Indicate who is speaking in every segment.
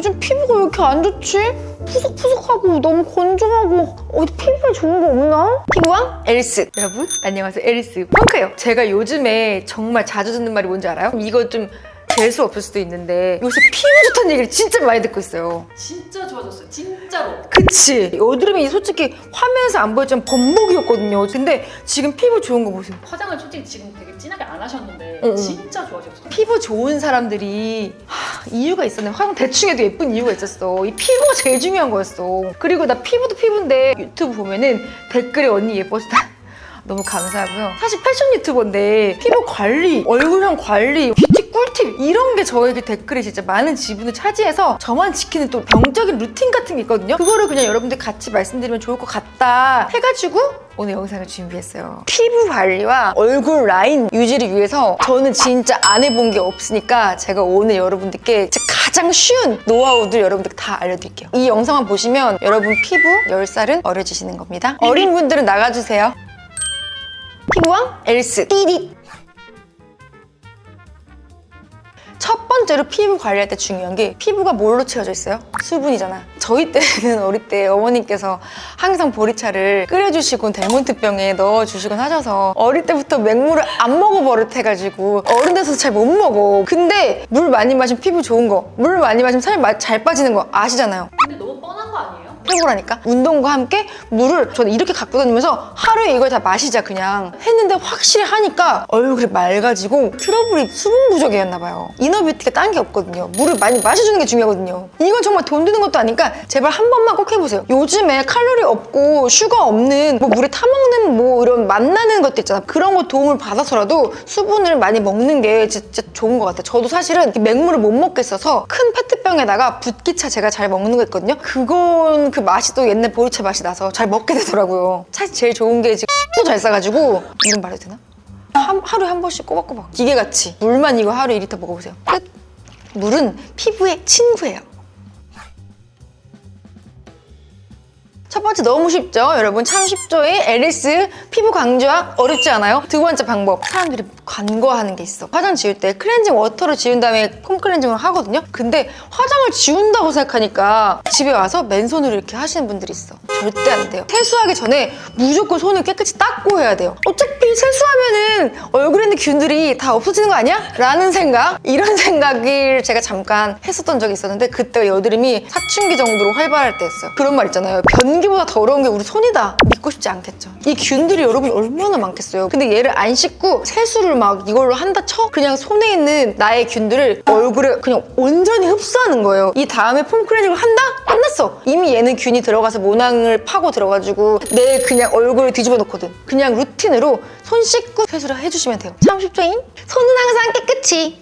Speaker 1: 요즘 피부가 왜 이렇게 안 좋지? 푸석푸석하고 너무 건조하고 어디 피부에 좋은 거 없나? 피부왕 엘스 여러분 안녕하세요 엘리스 펑크예요 제가 요즘에 정말 자주 듣는 말이 뭔지 알아요? 이거 좀 될 수 없을 수도 있는데 요새 피부 좋다는 얘기를 진짜 많이 듣고 있어요
Speaker 2: 진짜 좋아졌어요. 진짜로.
Speaker 1: 그치 여드름이 솔직히 화면에서 안 보였지만 범벅이었거든요 근데 지금 피부 좋은 거 보세요
Speaker 2: 화장을 솔직히 지금 되게 진하게 안 하셨는데
Speaker 1: 응, 응.
Speaker 2: 진짜 좋아졌어요.
Speaker 1: 피부 좋은 사람들이 하, 이유가 있었네. 화장 대충 해도 예쁜 이유가 있었어. 이 피부가 제일 중요한 거였어. 그리고 나 피부도 피부인데 유튜브 보면은 댓글에 언니 예뻐지다. 너무 감사하고요. 사실 패션 유튜버인데 피부 관리, 얼굴형 관리, 뷰티 꿀팁 이런 게 저에게 댓글이 진짜 많은 지분을 차지해서 저만 지키는 또 병적인 루틴 같은 게 있거든요. 그거를 그냥 여러분들 같이 말씀드리면 좋을 것 같다 해가지고 오늘 영상을 준비했어요. 피부 관리와 얼굴 라인 유지를 위해서 저는 진짜 안 해본 게 없으니까 제가 오늘 여러분들께 가장 쉬운 노하우들 여러분들 다 알려드릴게요. 이 영상만 보시면 여러분 피부 10살은 어려지시는 겁니다. 어린 분들은 나가주세요. 피부왕 엘스 띠릿 첫 번째로 피부 관리할 때 중요한 게 피부가 뭘로 채워져 있어요? 수분이잖아. 저희 때는 어릴 때 어머님께서 항상 보리차를 끓여주시곤 델몬트병에 넣어주시곤 하셔서 어릴 때부터 맹물을 안 먹어 버릇해가지고 어른 돼서 잘 못 먹어. 근데 물 많이 마시면 피부 좋은 거, 물 많이 마시면 살 잘 빠지는 거 아시잖아요. 해보라니까? 운동과 함께 물을 저는 이렇게 갖고 다니면서 하루에 이걸 다 마시자 그냥. 했는데 확실히 하니까 얼굴이 맑아지고 트러블이 수분 부족이었나 봐요. 이너뷰티가 딴 게 없거든요. 물을 많이 마셔주는 게 중요하거든요. 이건 정말 돈 드는 것도 아니까 제발 한 번만 꼭 해보세요. 요즘에 칼로리 없고 슈가 없는 뭐 물에 타먹는 뭐 이런 맛나는 것도 있잖아. 그런 거 도움을 받아서라도 수분을 많이 먹는 게 진짜 좋은 것 같아요. 저도 사실은 맹물을 못 먹겠어서 큰 페트병에다가 붓기차 제가 잘 먹는 거 있거든요. 그건 그 맛이 또 옛날 보리차 맛이 나서 잘 먹게 되더라고요. 사실 제일 좋은 게 지금 또잘 싸가지고 이름 말해도 되나? 한, 하루에 한 번씩 꼬박꼬박. 기계같이. 물만 이거 하루에 2리터 먹어보세요. 끝. 물은 피부의 친구예요 첫 번째 너무 쉽죠? 여러분 참 쉽죠? 이 에리스 피부 강조학 어렵지 않아요? 두 번째 방법 사람들이 간과하는 게 있어 화장 지울 때 클렌징 워터로 지운 다음에 폼 클렌징을 하거든요 근데 화장을 지운다고 생각하니까 집에 와서 맨손으로 이렇게 하시는 분들이 있어 절대 안 돼요 세수하기 전에 무조건 손을 깨끗이 닦고 해야 돼요 어차피 세수하면은 얼굴에 있는 균들이 다 없어지는 거 아니야? 라는 생각 이런 생각을 제가 잠깐 했었던 적이 있었는데 그때가 여드름이 사춘기 정도로 활발할 때였어요 그런 말 있잖아요 변 기보다 더러운 게 우리 손이다. 믿고 싶지 않겠죠. 이 균들이 여러분 얼마나 많겠어요. 근데 얘를 안 씻고 세수를 막 이걸로 한다 쳐? 그냥 손에 있는 나의 균들을 얼굴에 그냥 온전히 흡수하는 거예요. 이 다음에 폼 클렌징을 한다? 끝났어. 이미 얘는 균이 들어가서 모낭을 파고 들어가지고 내 그냥 얼굴을 뒤집어 놓거든. 그냥 루틴으로 손 씻고 세수를 해주시면 돼요. 참 쉽죠잉? 손은 항상 깨끗이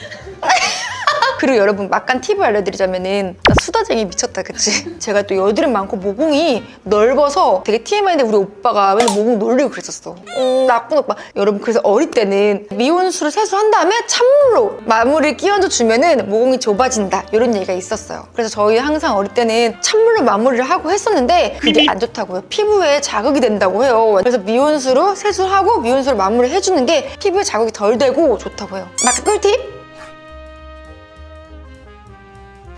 Speaker 1: 그리고 여러분 막간 팁을 알려드리자면은 나 수다쟁이 미쳤다 그치? 제가 또 여드름 많고 모공이 넓어서 되게 TMI인데 우리 오빠가 맨날 모공 놀리고 그랬었어. 음 나쁜 오빠. 여러분 그래서 어릴 때는 미온수로 세수한 다음에 찬물로 마무리를 끼얹어 주면은 모공이 좁아진다. 이런 얘기가 있었어요. 그래서 저희 항상 어릴 때는 찬물로 마무리를 하고 했었는데 그게 안 좋다고요. 피부에 자극이 된다고 해요. 그래서 미온수로 세수하고 미온수로 마무리 해주는 게 피부에 자극이 덜 되고 좋다고 해요. 막간 꿀팁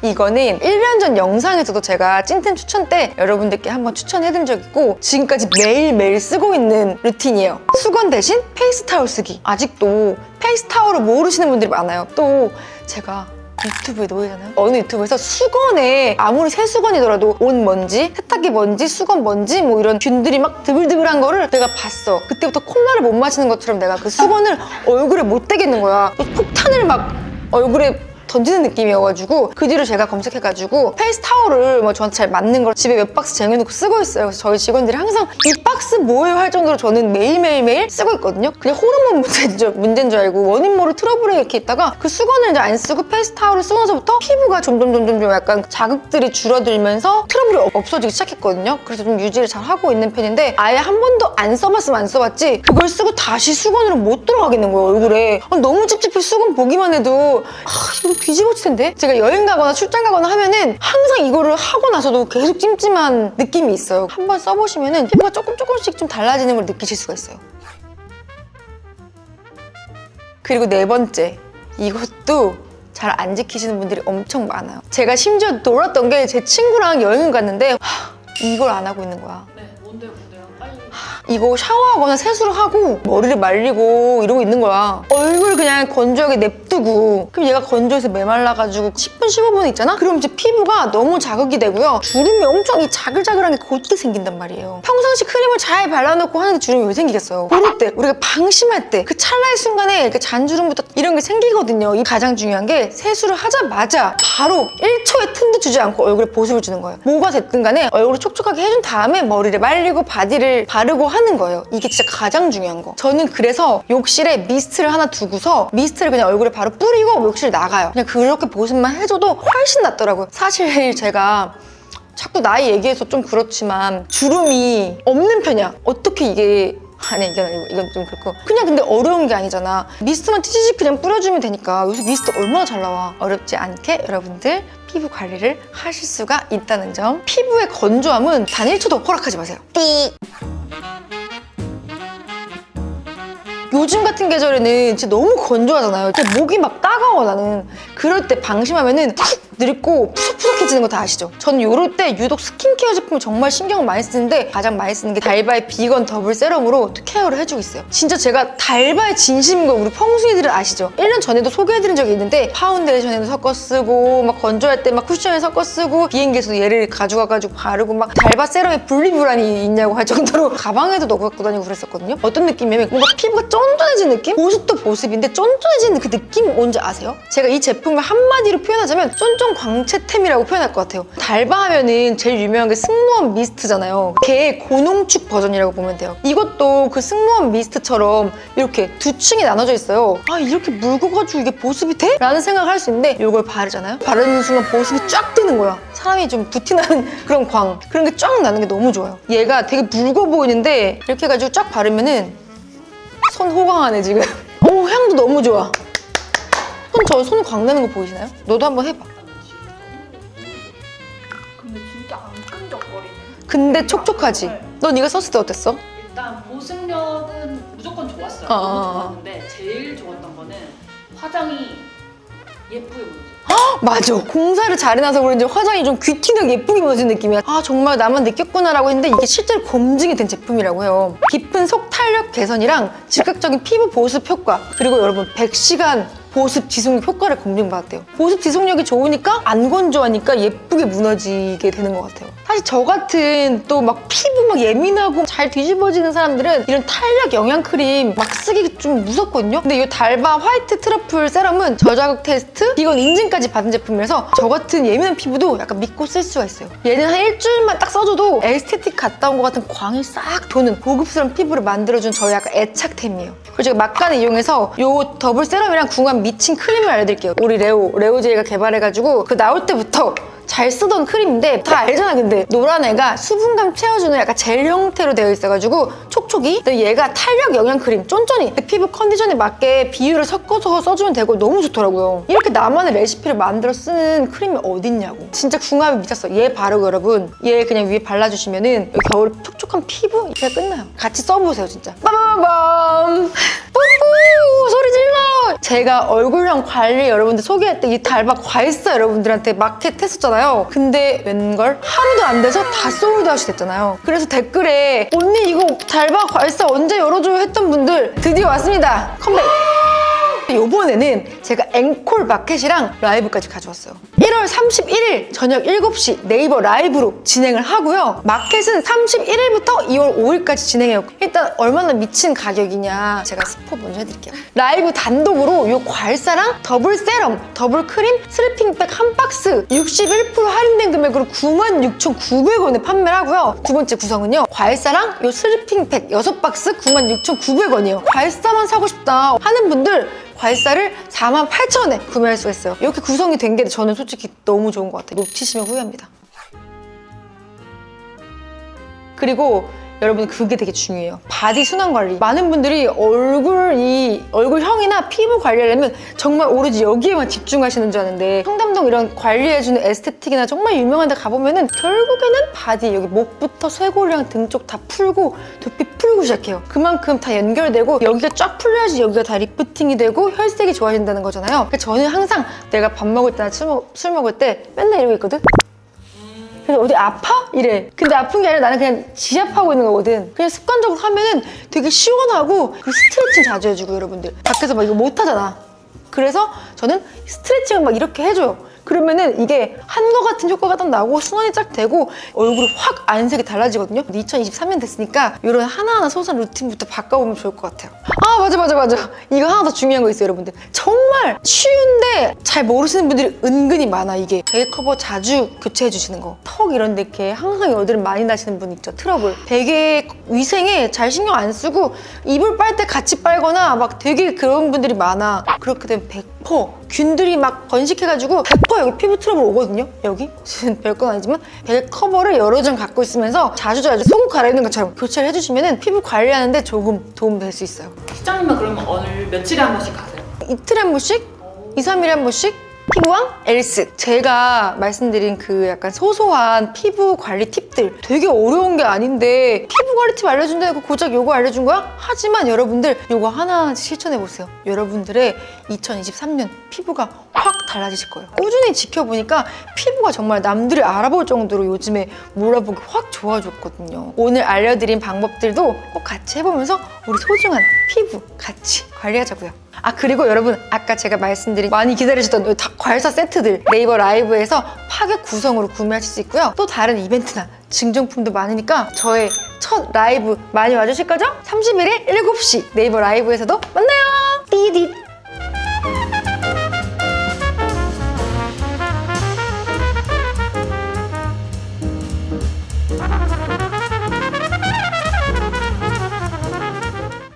Speaker 1: 이거는 1년 전 영상에서도 제가 찐템 추천 때 여러분들께 한번 추천해드린 적 있고 지금까지 매일매일 쓰고 있는 루틴이에요. 수건 대신 페이스 타올 쓰기. 아직도 페이스 타올을 모르시는 분들이 많아요. 또 제가 유튜브에 노예잖아요. 어느 유튜브에서 수건에 아무리 새 수건이더라도 옷 먼지, 세탁기 먼지, 수건 먼지 뭐 이런 균들이 막 드글드글한 거를 내가 봤어. 그때부터 콜라를 못 마시는 것처럼 내가 그 수건을 얼굴에 못 대겠는 거야. 폭탄을 막 얼굴에 던지는 느낌이어가지고 그 뒤로 제가 검색해가지고 페이스 타올을 뭐 저한테 잘 맞는 걸 집에 몇 박스 쟁여놓고 쓰고 있어요. 그래서 저희 직원들이 항상 이 박스 뭐예요 할 정도로 저는 매일매일매일 쓰고 있거든요. 그냥 호르몬 문제인 줄, 문제인 줄 알고 원인 모를 트러블에 이렇게 있다가 그 수건을 이제 안 쓰고 페이스 타올을 쓰고 나서부터 피부가 점점 점점 좀 약간 자극들이 줄어들면서 트러블이 없- 없어지기 시작했거든요. 그래서 좀 유지를 잘 하고 있는 편인데 아예 한 번도 안 써봤으면 안 써봤지 그걸 쓰고 다시 수건으로 못 들어가겠는 거예요 얼굴에 아, 너무 찝찝해 수건 보기만 해도 아, 뒤집어질 텐데 제가 여행 가거나 출장 가거나 하면은 항상 이거를 하고 나서도 계속 찜찜한 느낌이 있어요 한번 써보시면은 피부가 조금 조금씩 좀 달라지는 걸 느끼실 수가 있어요 그리고 네 번째 이것도 잘 안 지키시는 분들이 엄청 많아요. 제가 심지어 놀았던 게 제 친구랑 여행을 갔는데 하, 이걸 안 하고 있는 거야.
Speaker 2: 네, 뭔데요.
Speaker 1: 이거 샤워하거나 세수를 하고 머리를 말리고 이러고 있는 거야. 얼굴 그냥 건조하게 냅두고 그럼 얘가 건조해서 메말라가지고 10분 15분 있잖아? 그럼 이제 피부가 너무 자극이 되고요. 주름이 엄청 이 자글자글한 게 곧게 생긴단 말이에요. 평상시 크림을 잘 발라놓고 하는데 주름이 왜 생기겠어요? 그럴 때 우리가 방심할 때 그 찰나의 순간에 그 잔주름부터 이런 게 생기거든요. 이 가장 중요한 게 세수를 하자마자 바로 1초의 틈도 주지 않고 얼굴에 보습을 주는 거예요. 뭐가 됐든 간에 얼굴을 촉촉하게 해준 다음에 머리를 말리고 바디를 바르고 하는 거예요. 이게 진짜 가장 중요한 거. 저는 그래서 욕실에 미스트를 하나 두고서 미스트를 그냥 얼굴에 바로 뿌리고 욕실 나가요. 그냥 그렇게 보습만 해줘도 훨씬 낫더라고요. 사실 제가 자꾸 나이 얘기해서 좀 그렇지만 주름이 없는 편이야. 어떻게 이게 아니 이건 아니고 이건 좀 그렇고 그냥 근데 어려운 게 아니잖아 미스트만 티지직 그냥 뿌려주면 되니까 요새 미스트 얼마나 잘 나와 어렵지 않게 여러분들 피부 관리를 하실 수가 있다는 점 피부의 건조함은 단 1초도 허락하지 마세요 띠 요즘 같은 계절에는 진짜 너무 건조하잖아요. 진짜 목이 막 따가워 나는. 그럴 때 방심하면은 툭 늙고 푸석푸석해지는 거 다 아시죠? 저는 이럴 때 유독 스킨케어 제품을 정말 신경을 많이 쓰는데 가장 많이 쓰는 게 달바의 비건 더블 세럼으로 케어를 해주고 있어요. 진짜 제가 달바의 진심인 거 우리 펑순이들은 아시죠? 1년 전에도 소개해드린 적이 있는데 파운데이션에도 섞어 쓰고 막 건조할 때 막 쿠션에 섞어 쓰고 비행기에서도 얘를 가져가가지고 바르고 막 달바 세럼에 분리불안이 있냐고 할 정도로 가방에도 넣고 갖고 다니고 그랬었거든요. 어떤 느낌이냐면 뭔가 피부가 쫀쫀해진 느낌? 보습도 보습인데 쫀쫀해지는 그 느낌 뭔지 아세요? 제가 이 제품을 한마디로 표현하자면 쫀쫀 광채템이라고 표현할 것 같아요. 달바 하면은 제일 유명한 게 승무원 미스트잖아요. 걔의 고농축 버전이라고 보면 돼요. 이것도 그 승무원 미스트처럼 이렇게 두 층이 나눠져 있어요. 아 이렇게 묽어가지고 이게 보습이 돼? 라는 생각을 할 수 있는데 이걸 바르잖아요. 바르는 순간 보습이 쫙 뜨는 거야. 사람이 좀 부티나는 그런 광 그런 게 쫙 나는 게 너무 좋아요. 얘가 되게 묽어 보이는데 이렇게 해가지고 쫙 바르면은 손 호강하네 지금. 오 향도 너무 좋아. 손 저 손 광나는 거 보이시나요? 너도 한번 해봐.
Speaker 2: 근데
Speaker 1: 촉촉하지.
Speaker 2: 네.
Speaker 1: 넌 이거 썼을 때 어땠어?
Speaker 2: 일단 보습력은 무조건 좋았어요.
Speaker 1: 어,
Speaker 2: 너무
Speaker 1: 어, 어.
Speaker 2: 좋았는데 제일 좋았던 거는 화장이 예쁘게 보여져.
Speaker 1: 맞아. 공사를 잘 해놔서 그런지 화장이 좀 귀티나게 예쁘게 보여진 느낌이야. 아 정말 나만 느꼈구나라고 했는데 이게 실제로 검증이 된 제품이라고 해요. 깊은 속 탄력 개선이랑 즉각적인 피부 보습 효과 그리고 여러분 100시간 보습 지속력 효과를 검증받았대요. 보습 지속력이 좋으니까 안 건조하니까 예쁘게 무너지게 되는 것 같아요. 사실 저 같은 또 막 피부 막 예민하고 잘 뒤집어지는 사람들은 이런 탄력 영양 크림 막 쓰기 좀 무섭거든요. 근데 이 달바 화이트 트러플 세럼은 저자극 테스트, 이건 인증까지 받은 제품이라서 저 같은 예민한 피부도 약간 믿고 쓸 수가 있어요. 얘는 한 일주일만 딱 써줘도 에스테틱 갔다 온 것 같은 광이 싹 도는 고급스러운 피부를 만들어준 저의 약간 애착템이에요. 그리고 제가 막간을 이용해서 이 더블 세럼이랑 궁합 미친 크림을 알려드릴게요. 우리 레오, 레오제이가 개발해가지고 그 나올 때부터 잘 쓰던 크림인데 다 알잖아 근데. 노란 애가 수분감 채워주는 약간 젤 형태로 되어 있어가지고 촉촉이? 근데 얘가 탄력 영양 크림 쫀쫀이. 피부 컨디션에 맞게 비율을 섞어서 써주면 되고 너무 좋더라고요. 이렇게 나만의 레시피를 만들어 쓰는 크림이 어딨냐고. 진짜 궁합이 미쳤어. 얘 바르고 여러분 얘 그냥 위에 발라주시면은 여기 겨울 촉촉한 피부? 이렇게 끝나요. 같이 써보세요 진짜. 빠바바밤! 뿌뿌! 소리 질러! 제가 얼굴형 관리 여러분들 소개할 때 이 달바 과일사 여러분들한테. 마켓 했었잖아요 근데 웬걸? 하루도 안 돼서 다 소울드 아웃이 됐잖아요. 그래서 댓글에 언니 이거 달바 과일사 언제 열어줘요? 했던 분들 드디어 왔습니다. 컴백 이번에는 제가 앵콜 마켓이랑 라이브까지 가져왔어요. 1월 31일 저녁 7시 네이버 라이브로 진행을 하고요. 마켓은 31일부터 2월 5일까지 진행해요. 일단 얼마나 미친 가격이냐 제가 스포 먼저 해드릴게요. 라이브 단독으로 이 과일사랑 더블 세럼, 더블 크림, 슬리핑백 한 박스 61% 할인된 금액으로 96,900원에 판매를 하고요. 두 번째 구성은요. 과일사랑 이 슬리핑백 6박스 96,900원이에요. 과일사만 사고 싶다 하는 분들 과일사를 48,000원에 구매할 수가 있어요. 이렇게 구성이 된 게 저는 솔직히 너무 좋은 것 같아요. 놓치시면 후회합니다. 그리고 여러분 그게 되게 중요해요. 바디 순환 관리. 많은 분들이 얼굴 이 얼굴형이나 피부 관리하려면 정말 오로지 여기에만 집중하시는 줄 아는데 청담동 이런 관리해주는 에스테틱이나 정말 유명한 데 가보면은 결국에는 바디 여기 목부터 쇄골이랑 등 쪽 다 풀고 두피 풀고 시작해요. 그만큼 다 연결되고 여기가 쫙 풀려야지 여기가 다 리프팅이 되고 혈색이 좋아진다는 거잖아요. 그래서 저는 항상 내가 밥 먹을 때나 술, 먹, 술 먹을 때 맨날 이러고 있거든. 그래서 어디 아파? 이래. 근데 아픈 게 아니라 나는 그냥 지압하고 있는 거거든. 그냥 습관적으로 하면은 되게 시원하고 그 스트레칭 자주 해주고 여러분들. 밖에서 막 이거 못 하잖아. 그래서 저는 스트레칭을 막 이렇게 해줘요. 그러면은 이게 한 거 같은 효과가 딱 나고 순환이 쫙 되고 얼굴이 확 안색이 달라지거든요. 2023년 됐으니까 이런 하나하나 소소한 루틴부터 바꿔보면 좋을 것 같아요. 아 맞아 맞아 맞아. 이거 하나 더 중요한 거 있어요 여러분들. 정말 쉬운데 잘 모르시는 분들이 은근히 많아 이게. 베개 커버 자주 교체해 주시는 거. 턱 이런 데 이렇게 항상 여드름 많이 나시는 분 있죠. 트러블. 베개 위생에 잘 신경 안 쓰고 이불 빨 때 같이 빨거나 막 되게 그런 분들이 많아. 그렇게 되면 100% 균들이 막 번식해가지고 100% 여기 피부 트러블 오거든요. 여기 별건 아니지만 베개 커버를 여러 장 갖고 있으면서 자주 자주 속옷 갈아입는 것처럼 교체를 해주시면은 피부 관리하는데 조금 도움 될 수 있어요.
Speaker 2: 시장님은 그러면 오늘 며칠에 한 번씩 가세요?
Speaker 1: 이틀에 한 번씩, 2, 3일에 한 번씩 피부왕? 엘스. 제가 말씀드린 그 약간 소소한 피부 관리 팁들. 되게 어려운 게 아닌데 피부 관리 팁 알려준다고 고작 요거 알려준 거야? 하지만 여러분들 요거 하나씩 실천해 보세요. 여러분들의 2023년 피부가 확 달라지실 거예요. 꾸준히 지켜보니까 피부가 정말 남들이 알아볼 정도로 요즘에 몰라보기 확 좋아졌거든요. 오늘 알려드린 방법들도 꼭 같이 해보면서 우리 소중한 피부 같이 관리하자고요. 아 그리고 여러분 아까 제가 말씀드린 많이 기다리셨던 과일사 세트들 네이버 라이브에서 파격 구성으로 구매하실 수 있고요. 또 다른 이벤트나 증정품도 많으니까 저의 첫 라이브 많이 와주실 거죠? 30일에 7시 네이버 라이브에서도 만나요! 띠디